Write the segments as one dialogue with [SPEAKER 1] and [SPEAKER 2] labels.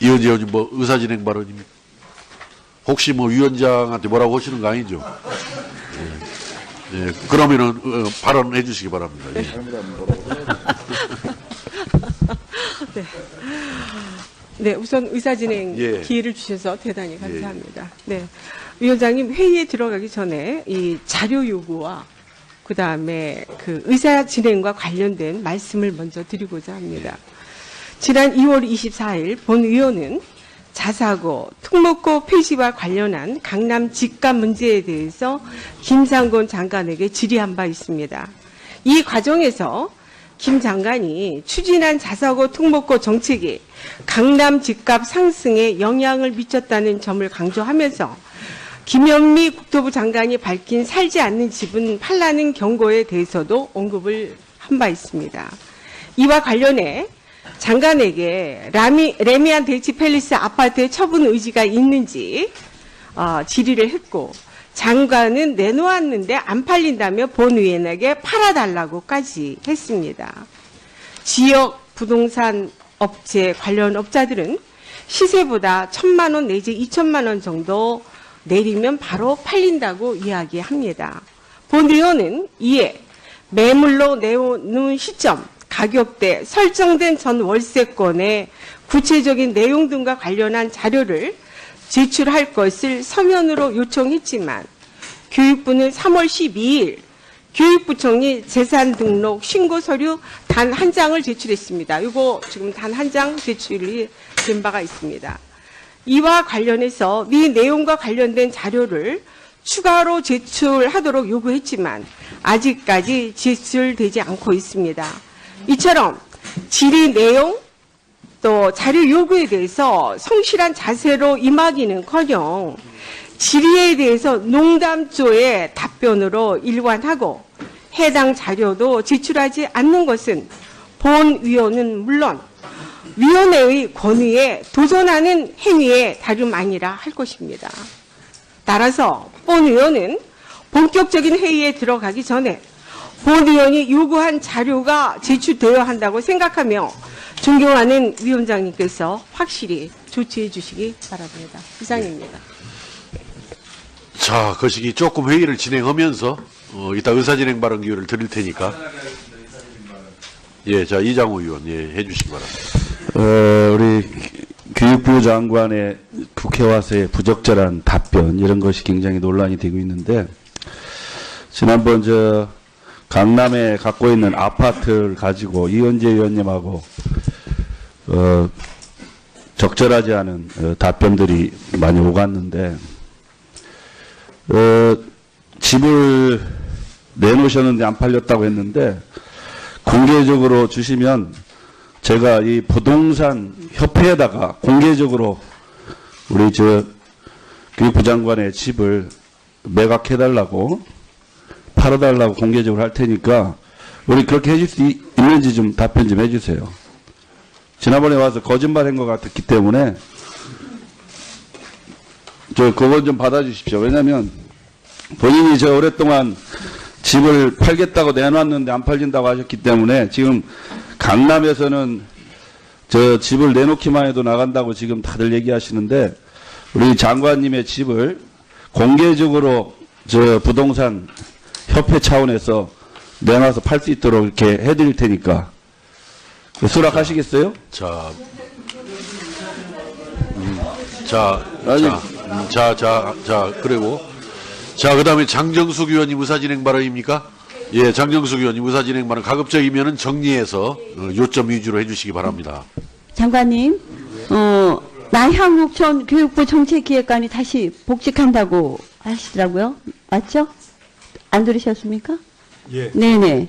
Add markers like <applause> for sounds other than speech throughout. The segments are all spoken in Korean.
[SPEAKER 1] 이현재 의원님 뭐 의사진행 발언입니까? 혹시 뭐 위원장한테 뭐라고 하시는 거 아니죠? 예. 예, 그러면은 어, 발언해 주시기 바랍니다. 예. <laughs>
[SPEAKER 2] 네, 우선 의사진행
[SPEAKER 1] 예.
[SPEAKER 2] 기회를 주셔서 대단히 감사합니다. 네, 위원장님 회의에 들어가기 전에 이 자료 요구와 그 다음에 그 의사 진행과 관련된 말씀을 먼저 드리고자 합니다. 지난 2월 24일 본 의원은 자사고, 특목고 폐지와 관련한 강남 집값 문제에 대해서 김상곤 장관에게 질의한 바 있습니다. 이 과정에서 김 장관이 추진한 자사고 특목고 정책이 강남 집값 상승에 영향을 미쳤다는 점을 강조하면서 김현미 국토부 장관이 밝힌 살지 않는 집은 팔라는 경고에 대해서도 언급을 한 바 있습니다. 이와 관련해 장관에게 라미, 레미안 대치 팰리스 아파트의 처분 의지가 있는지 어, 질의를 했고 장관은 내놓았는데 안 팔린다며 본의원에게 팔아달라고까지 했습니다. 지역 부동산 업체 관련 업자들은 시세보다 천만 원 내지 이천만 원 정도 내리면 바로 팔린다고 이야기합니다. 본 의원은 이에 매물로 내놓은 시점, 가격대, 설정된 전 월세권의 구체적인 내용 등과 관련한 자료를 제출할 것을 서면으로 요청했지만 교육부는 3월 12일 교육부청이 재산 등록 신고 서류 단 한 장을 제출했습니다. 이거 지금 단 한 장 제출이 된 바가 있습니다. 이와 관련해서 이 내용과 관련된 자료를 추가로 제출하도록 요구했지만 아직까지 제출되지 않고 있습니다. 이처럼 질의 내용 또 자료 요구에 대해서 성실한 자세로 임하기는커녕 질의에 대해서 농담조의 답변으로 일관하고 해당 자료도 제출하지 않는 것은 본 위원은 물론 위원회의 권위에 도전하는 행위에 다름 아니라 할 것입니다. 따라서 본 의원은 본격적인 회의에 들어가기 전에 본 의원이 요구한 자료가 제출되어야 한다고 생각하며 존경하는 위원장님께서 확실히 조치해 주시기 바랍니다. 이상입니다.
[SPEAKER 1] 자, 거시기 조금 회의를 진행하면서 어, 이따 의사진행 발언 기회를 드릴 테니까. 예, 자 이장호 의원 예, 해주시기 바랍니다.
[SPEAKER 3] 어, 우리 교육부 장관의 국회 와서의 부적절한 답변 이런 것이 굉장히 논란이 되고 있는데 지난번 저 강남에 갖고 있는 아파트를 가지고 이현재 의원님하고 어, 적절하지 않은 어, 답변들이 많이 오갔는데 어, 집을 내놓으셨는데 안 팔렸다고 했는데 공개적으로 주시면 제가 이 부동산 협회에다가 공개적으로 우리 저 교육부 장관의 집을 매각해달라고 팔아달라고 공개적으로 할 테니까 우리 그렇게 해줄 수 있- 있는지 좀 답변 좀 해주세요. 지난번에 와서 거짓말한 것 같았기 때문에 저 그건 좀 받아주십시오. 왜냐하면 본인이 저 오랫동안 집을 팔겠다고 내놨는데 안 팔린다고 하셨기 때문에 지금 강남에서는 저 집을 내놓기만 해도 나간다고 지금 다들 얘기하시는데 우리 장관님의 집을 공개적으로 저 부동산 협회 차원에서 내놔서 팔 수 있도록 이렇게 해드릴 테니까 수락하시겠어요?
[SPEAKER 1] 자, 음, 자,
[SPEAKER 3] 아니.
[SPEAKER 1] 자, 음, 자, 자, 자, 그리고 자, 그다음에 장정숙 의원님 의사진행 발언입니까? 예, 장정숙 의원님 의사진행 발언 가급적이면은 정리해서 어, 요점 위주로 해주시기 바랍니다.
[SPEAKER 4] 장관님, 어, 나향욱 전 교육부 정책기획관이 다시 복직한다고 하시더라고요. 맞죠? 안 들으셨습니까?
[SPEAKER 5] 예.
[SPEAKER 4] 네네.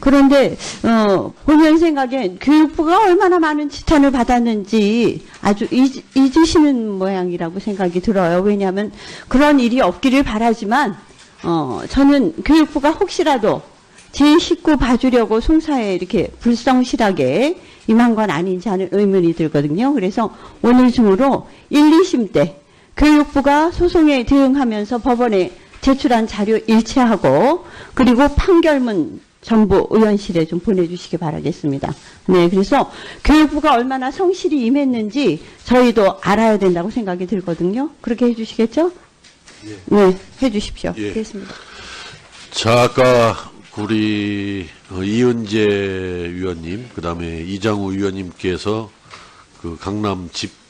[SPEAKER 4] 그런데, 어, 본연 생각엔 교육부가 얼마나 많은 지탄을 받았는지 아주 잊, 잊으시는 모양이라고 생각이 들어요. 왜냐하면 그런 일이 없기를 바라지만, 어, 저는 교육부가 혹시라도 제 식구 봐주려고 송사에 이렇게 불성실하게 임한 건 아닌지 하는 의문이 들거든요. 그래서 오늘 중으로 1, 2심 때 교육부가 소송에 대응하면서 법원에 제출한 자료 일치하고 그리고 판결문 정부 의원실에 좀 보내주시기 바라겠습니다. 네, 그래서 교육부가 얼마나 성실히 임했는지 저희도 알아야 된다고 생각이 들거든요. 그렇게 해주시겠죠? 네, 해주십시오.
[SPEAKER 1] 예.
[SPEAKER 4] 됐습니다.
[SPEAKER 1] 자, 아까 우리 어, 이은재 위원님, 그 다음에 이장우 위원님께서 그 강남 집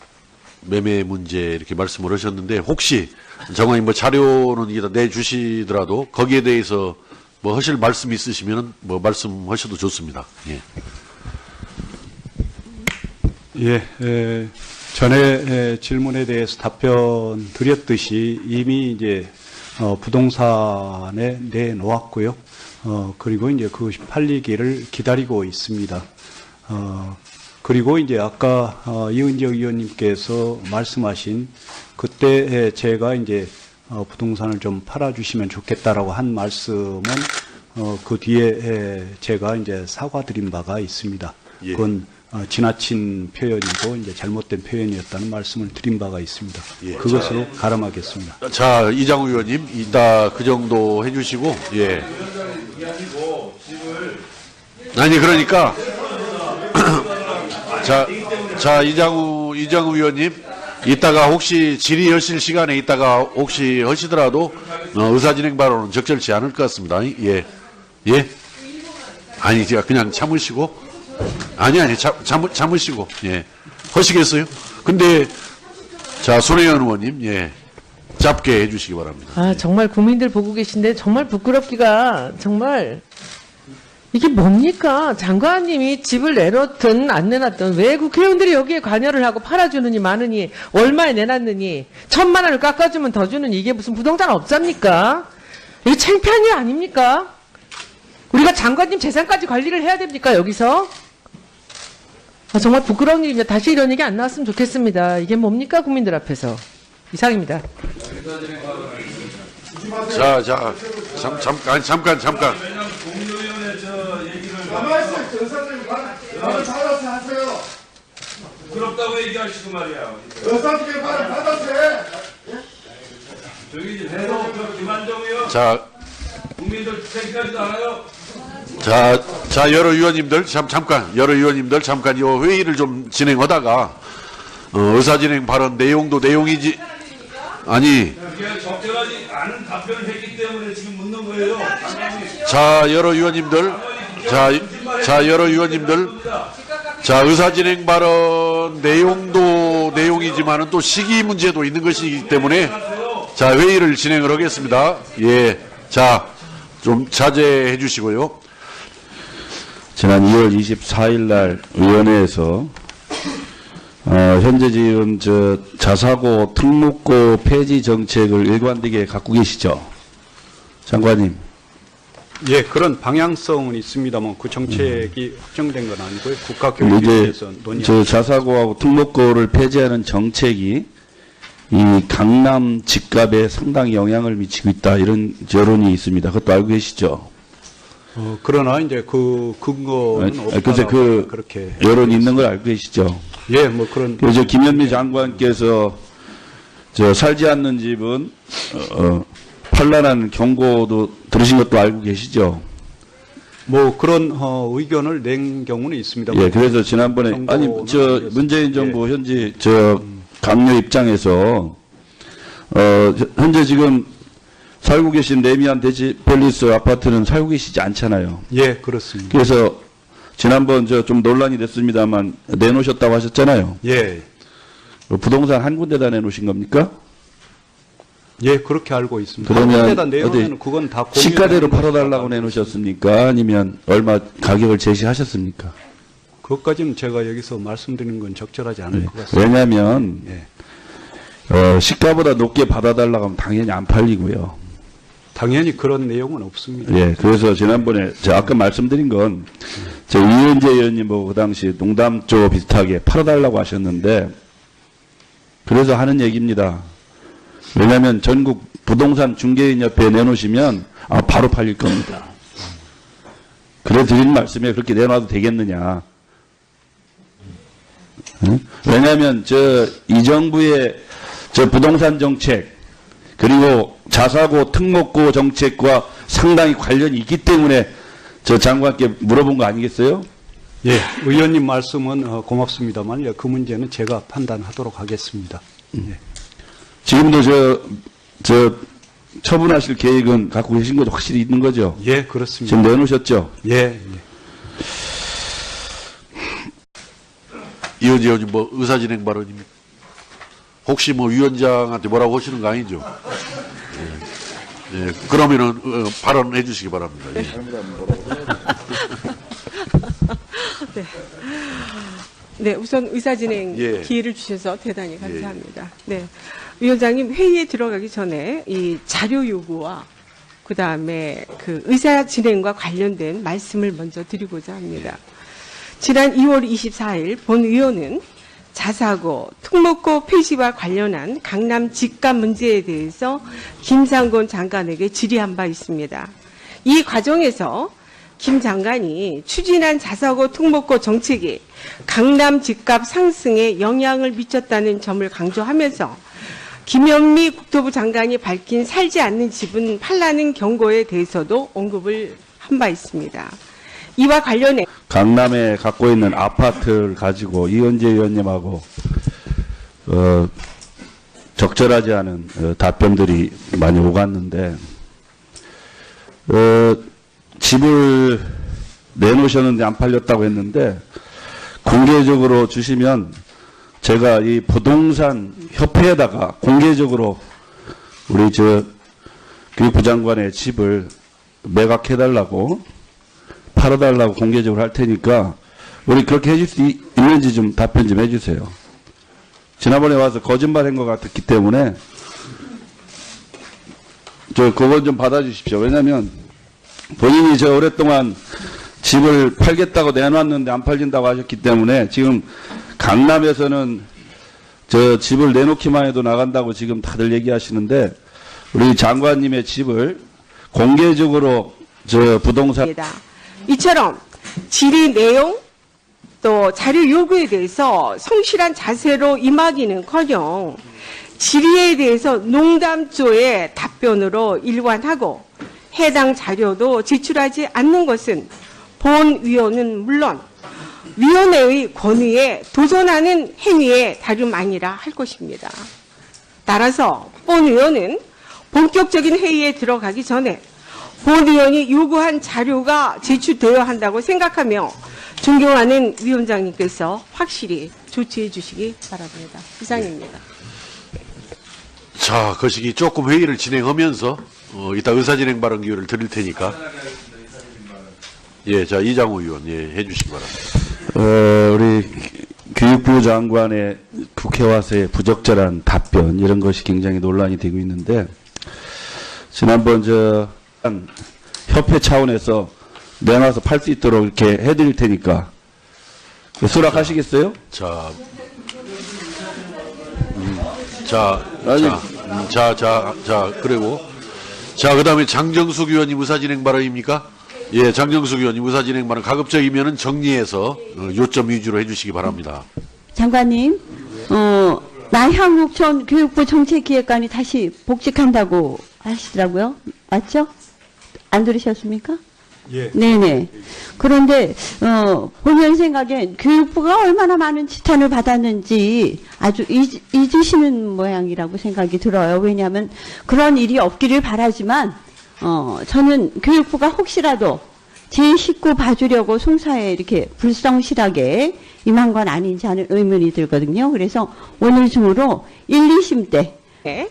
[SPEAKER 1] 매매 문제 이렇게 말씀을 하셨는데 혹시 장관님 뭐 자료는 이게 다 내주시더라도 거기에 대해서 뭐 하실 말씀 있으시면 뭐 말씀하셔도 좋습니다. 예.
[SPEAKER 5] 예, 에, 전에 에, 질문에 대해서 답변 드렸듯이 이미 이제 어, 부동산에 내놓았고요. 어, 그리고 이제 그것이 팔리기를 기다리고 있습니다. 어, 그리고 이제 아까 어, 이은재 의원님께서 말씀하신 그때 에, 제가 이제 어, 부동산을 좀 팔아주시면 좋겠다라고 한 말씀은 어, 그 뒤에 에, 제가 이제 사과드린 바가 있습니다.
[SPEAKER 1] 예.
[SPEAKER 5] 그건 어, 지나친 표현이고 이제 잘못된 표현이었다는 말씀을 드린 바가 있습니다.
[SPEAKER 1] 예.
[SPEAKER 5] 그것으로 가름하겠습니다.
[SPEAKER 1] 자, 이장우 의원님, 이따 그 정도 해주시고, 예. 아니, 그러니까, 자, 자, 이장우, 이장우 의원님, 이따가 혹시 질의하실 시간에 이따가 혹시 하시더라도, 어, 의사진행 발언은 적절치 않을 것 같습니다. 예. 예? 아니, 제가 그냥 참으시고, 아니, 아니, 참, 참, 참으시고, 예. 하시겠어요? 근데, 자, 손혜연 의원님, 예. 짧게 해주시기 바랍니다.
[SPEAKER 6] 아, 정말 국민들 보고 계신데 정말 부끄럽기가 정말 이게 뭡니까? 장관님이 집을 내놓든 안 내놨든 왜 국회의원들이 여기에 관여를 하고 팔아주느니 마느니 얼마에 내놨느니 천만 원을 깎아주면 더 주는 이게 무슨 부동산 업자입니까? 이게 창피한 일 아닙니까? 우리가 장관님 재산까지 관리를 해야 됩니까 여기서? 아, 정말 부끄러운 일입니다. 다시 이런 얘기 안 나왔으면 좋겠습니다. 이게 뭡니까 국민들 앞에서 이상입니다.
[SPEAKER 1] 자, 자, 잠, 잠깐, 잠깐, 잠깐.
[SPEAKER 7] 부끄럽다고 얘기하시고 말이야.
[SPEAKER 8] 의사들이 말을 받아서 해.
[SPEAKER 7] 저기 이제 대성 김한정 의원
[SPEAKER 1] 자,
[SPEAKER 7] 국민들 생각하지도 않아요.
[SPEAKER 1] 자, 자, 여러 위원님들, 잠, 잠깐, 여러 위원님들, 잠깐, 이 회의를 좀 진행하다가, 어, 의사진행 발언 내용도 내용이지, 아니,
[SPEAKER 7] 적절하지 않은 답변을 했기 때문에 지금 묻는 거예요.
[SPEAKER 1] 자, 여러 위원님들, 자, 자, 여러 위원님들, 자, 의사진행 발언 내용도 내용이지만은 또 시기 문제도 있는 것이기 때문에, 자, 회의를 진행을 하겠습니다. 예. 자, 좀 자제해 주시고요.
[SPEAKER 3] 지난 2월 24일 날 위원회에서 어, 현재 지금 저 자사고 특목고 폐지 정책을 일관되게 갖고 계시죠, 장관님.
[SPEAKER 5] 예, 그런 방향성은 있습니다만 그 정책이 확정된 건 아니고요. 국가교육위원회에서 논의.
[SPEAKER 3] 저 자사고하고 특목고를 폐지하는 정책이 이 강남 집값에 상당히 영향을 미치고 있다 이런 여론이 있습니다. 그것도 알고 계시죠?
[SPEAKER 5] 어, 그러나 이제 그 근거는
[SPEAKER 3] 아,
[SPEAKER 5] 없다.
[SPEAKER 3] 글쎄 그
[SPEAKER 5] 그렇게
[SPEAKER 3] 여론이 있는 걸 알고 계시죠?
[SPEAKER 5] 예, 뭐 그런
[SPEAKER 3] 그래서 김현미 장관께서 저 살지 않는 집은 어, 어, 판란하는 경고도 들으신 것도 알고 계시죠?
[SPEAKER 5] 뭐 그런 어, 의견을 낸 경우는 있습니다.
[SPEAKER 3] 예, 그래서 지난번에 아니 저. 문재인 정부 현재 저 강요 입장에서 어 현재 지금 살고 계신 레미안 데지펠리스 아파트는 살고 계시지 않잖아요.
[SPEAKER 5] 예, 그렇습니다.
[SPEAKER 3] 그래서 지난번 저 좀 논란이 됐습니다만 내놓으셨다고 하셨잖아요.
[SPEAKER 5] 예,
[SPEAKER 3] 그 부동산 한 군데다 내놓으신 겁니까?
[SPEAKER 5] 예, 그렇게 알고 있습니다.
[SPEAKER 3] 그러면
[SPEAKER 5] 그건 다
[SPEAKER 3] 시가대로 팔아달라고 내놓으셨습니까? 아니면 얼마 가격을 제시하셨습니까?
[SPEAKER 5] 그것까지는 제가 여기서 말씀드리는 건 적절하지 않을 것 같습니다.
[SPEAKER 3] 왜냐하면
[SPEAKER 5] 예.
[SPEAKER 3] 어, 시가보다 높게 받아달라고 하면 당연히 안 팔리고요.
[SPEAKER 5] 당연히 그런 내용은 없습니다.
[SPEAKER 3] 예, 그래서 지난번에 제가 아까 말씀드린 건, 저 이은재 의원님하고 그 당시 농담 쪽 비슷하게 팔아달라고 하셨는데, 그래서 하는 얘기입니다. 왜냐하면 전국 부동산 중개인 옆에 내놓으시면 아, 바로 팔릴 겁니다. 그래 드린 말씀에 그렇게 내놔도 되겠느냐. 응? 왜냐하면 저 이 정부의 저 부동산 정책 그리고 자사고 특목고 정책과 상당히 관련이 있기 때문에 저 장관께 물어본 거 아니겠어요?
[SPEAKER 5] 예, 의원님 말씀은 어, 고맙습니다만 예, 그 문제는 제가 판단하도록 하겠습니다. 예.
[SPEAKER 3] 지금도 저, 저, 처분하실 계획은 갖고 계신 거죠? 확실히 있는 거죠?
[SPEAKER 5] 예, 그렇습니다.
[SPEAKER 3] 지금 내놓으셨죠?
[SPEAKER 5] 예, 예.
[SPEAKER 1] 이현지 의원님 뭐 의사진행 발언입니까? 혹시 뭐 위원장한테 뭐라고 하시는 거 아니죠? 예, 예, 그러면은 어, 발언해 주시기 바랍니다. 예. <laughs>
[SPEAKER 2] 네, 우선 의사진행
[SPEAKER 1] 예.
[SPEAKER 2] 기회를 주셔서 대단히 감사합니다. 네, 위원장님 회의에 들어가기 전에 이 자료 요구와 그 다음에 그 의사 진행과 관련된 말씀을 먼저 드리고자 합니다. 지난 2월 24일 본 의원은 자사고, 특목고 폐지와 관련한 강남 집값 문제에 대해서 김상곤 장관에게 질의한 바 있습니다. 이 과정에서 김 장관이 추진한 자사고 특목고 정책이 강남 집값 상승에 영향을 미쳤다는 점을 강조하면서 김현미 국토부 장관이 밝힌 살지 않는 집은 팔라는 경고에 대해서도 언급을 한 바 있습니다. 이와 관련해
[SPEAKER 3] 강남에 갖고 있는 아파트를 가지고 이현재 의원님하고 어, 적절하지 않은 어, 답변들이 많이 오갔는데 어, 집을 내놓으셨는데 안 팔렸다고 했는데 공개적으로 주시면 제가 이 부동산 협회에다가 공개적으로 우리 저 교육부 장관의 집을 매각해달라고 팔아달라고 공개적으로 할 테니까 우리 그렇게 해줄 수 있- 있는지 좀 답변 좀 해주세요. 지난번에 와서 거짓말한 것 같았기 때문에 저 그건 좀 받아주십시오. 왜냐하면 본인이 저 오랫동안 집을 팔겠다고 내놨는데 안 팔린다고 하셨기 때문에 지금 강남에서는 저 집을 내놓기만 해도 나간다고 지금 다들 얘기하시는데 우리 장관님의 집을 공개적으로 저 부동산.
[SPEAKER 2] 이처럼 질의 내용 또 자료 요구에 대해서 성실한 자세로 임하기는커녕 질의에 대해서 농담조의 답변으로 일관하고 해당 자료도 제출하지 않는 것은 본 위원은 물론 위원회의 권위에 도전하는 행위에 다름 아니라 할 것입니다. 따라서 본 의원은 본격적인 회의에 들어가기 전에 본 의원이 요구한 자료가 제출되어야 한다고 생각하며 존경하는 위원장님께서 확실히 조치해 주시기 바랍니다. 이상입니다.
[SPEAKER 1] 자, 거시기 조금 회의를 진행하면서 어, 이따 의사진행 발언 기회를 드릴 테니까. 예, 자 이장우 의원 예, 해주시기 바랍니다.
[SPEAKER 3] 어, 우리 교육부 장관의 국회 와서의 부적절한 답변 이런 것이 굉장히 논란이 되고 있는데 지난번 저한 협회 차원에서 내놔서 팔 수 있도록 이렇게 해드릴 테니까 수락하시겠어요?
[SPEAKER 1] 자, 음, 자,
[SPEAKER 3] 아니.
[SPEAKER 1] 자, 음, 자, 자, 자, 그리고 자, 그다음에 장정숙 의원님 의사진행 발언입니까? 예, 장정숙 의원님 의사진행 발언 가급적이면은 정리해서 어, 요점 위주로 해주시기 바랍니다.
[SPEAKER 4] 장관님, 어, 나향욱 전 교육부 정책기획관이 다시 복직한다고 하시더라고요. 맞죠? 안 들으셨습니까?
[SPEAKER 5] 예.
[SPEAKER 4] 네네. 그런데 어, 본연 생각엔 교육부가 얼마나 많은 지탄을 받았는지 아주 잊, 잊으시는 모양이라고 생각이 들어요. 왜냐하면 그런 일이 없기를 바라지만 어, 저는 교육부가 혹시라도 제 식구 봐주려고 송사에 이렇게 불성실하게 임한 건 아닌지 하는 의문이 들거든요. 그래서 오늘 중으로 1, 2심 때
[SPEAKER 2] 네.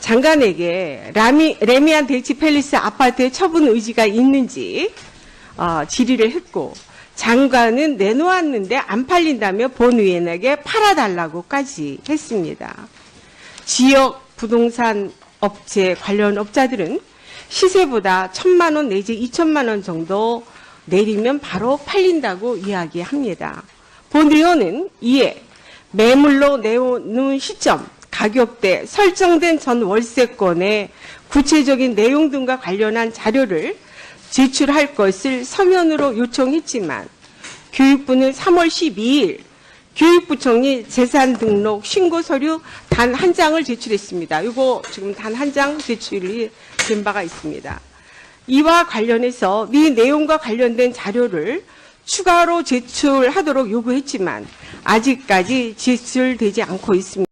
[SPEAKER 2] 장관에게 라미, 레미안 대치 팰리스 아파트에 처분 의지가 있는지 어, 질의를 했고 장관은 내놓았는데 안 팔린다며 본위원에게 팔아달라고까지 했습니다. 지역 부동산 업체 관련 업자들은 시세보다 천만 원 내지 이천만 원 정도 내리면 바로 팔린다고 이야기합니다. 본 의원은 이에 매물로 내놓는 시점, 가격대, 설정된 전 월세권의 구체적인 내용 등과 관련한 자료를 제출할 것을 서면으로 요청했지만 교육부는 3월 12일 교육부청이 재산 등록 신고 서류 단 한 장을 제출했습니다. 이거 지금 단 한 장 제출이 된 바가 있습니다. 이와 관련해서 미 내용과 관련된 자료를 추가로 제출하도록 요구했지만 아직까지 제출되지 않고 있습니다.